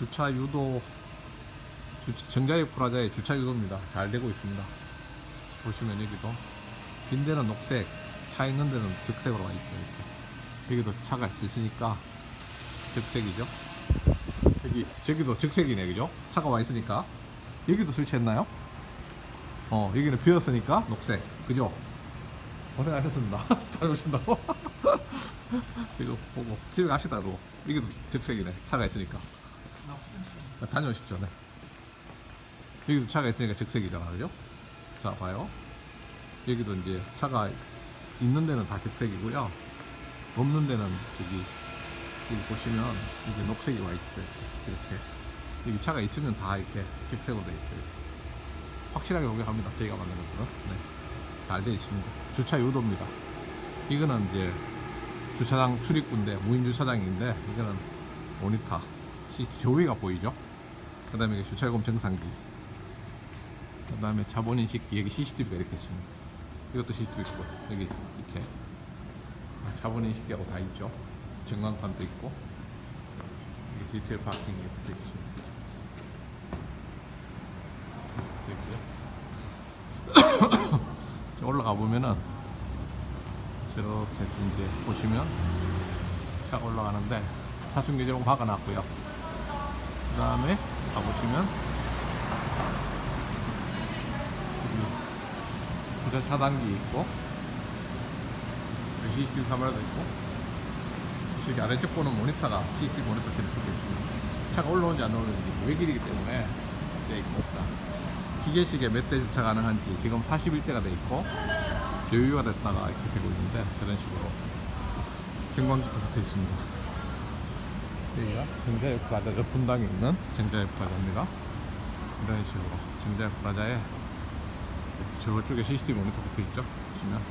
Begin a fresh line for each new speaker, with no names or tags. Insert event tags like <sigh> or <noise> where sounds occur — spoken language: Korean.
주차 유도 주, 정자역 프라자의 주차 유도입니다. 잘 되고 있습니다. 보시면 여기도 빈 데는 녹색, 차 있는 데는 적색으로 와 있죠. 이렇게. 여기도 차가 있으니까 적색이죠. 여기 저기도 적색이네, 그죠? 차가 와 있으니까 여기도 설치했나요? 어, 여기는 비었으니까 녹색, 그죠? 고생하셨습니다. <laughs> 다녀오신다고? <laughs> 이거 보고 집에 가시다고 이게 적색이네 차가 있으니까 아, 다녀오십시오. 네. 여기도 차가 있으니까 적색이잖아 그죠? 자 봐요. 여기도 이제 차가 있는 데는 다 적색이고요. 없는 데는 저기 여기 보시면 이게 녹색이 와 있어요. 이렇게. 여기 차가 있으면 다 이렇게 적색으로 돼 있죠 이렇게. 확실하게 공개합니다. 저희가 만든 것들은. 네. 잘 돼 있습니다. 주차 유도입니다. 이거는 이제 주차장 출입구인데 무인 주차장인데 이거는 모니터. 시- 조위가 보이죠? 그 다음에 주차요금 정상기. 그 다음에 자본 인식기 여기 CCTV가 이렇게 있습니다. 이것도 CCTV 있고 여기 이렇게. 자본 인식기하고 다 있죠? 전광판도 있고 여기 디테일 파킹이 붙어 있습니다. 이렇게요. <coughs> 올라가 보면은 저렇게 해서 이제 보시면 차가 올라가는데 차순 규제로 박아놨고요. 그 다음에 가보시면 주차 차단기 있고 여기 CCTV 카메라도 있고 저기 아래쪽 보는 모니터가 CCTV 모니터 이렇게 있습니다. 차가 올라오는지 안 올라오는지 외길이기 때문에 돼 있고 없다. 기계식에 몇 대 주차 가능한지 지금 41대가 돼 있고 여유가 됐다가 이렇게 되고 있는데 저런 식으로 경광기도 붙어 있습니다. 여기가 정자역 프라자 저 분당에 있는 정자역 프라자입니다. 이런 식으로 정자역 프라자에 저쪽에 CCTV 모니터 붙어 있죠. 보시면